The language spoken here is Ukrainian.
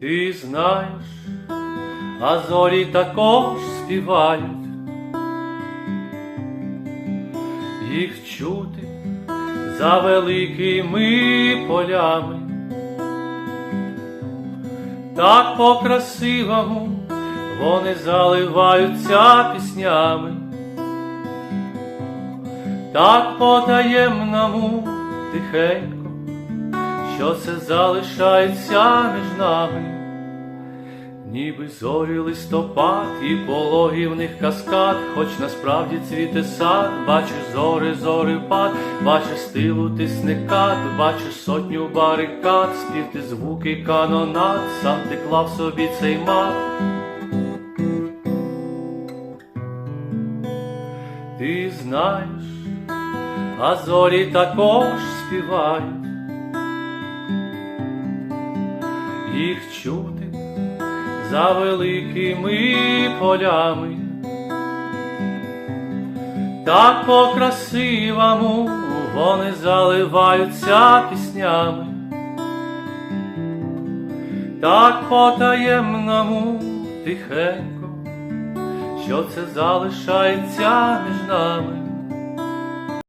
Ти знаєш, а зорі також співають, їх чути за великими полями, так по-красивому вони заливаються піснями, так по-таємному тихенько що це залишається між нами, ніби зорі листопад і пологі в них каскад, хоч насправді цвіте сад, бачиш зори, зори пад, бачиш стилу тисникат, бачиш сотню барикад, спів ти звуки канонат, сам ти клав собі цей мат. Ти знаєш, а зорі також співають. Їх чути за великими полями, так по-красивому вони заливаються піснями, так по-таємному тихенько, що це залишається між нами.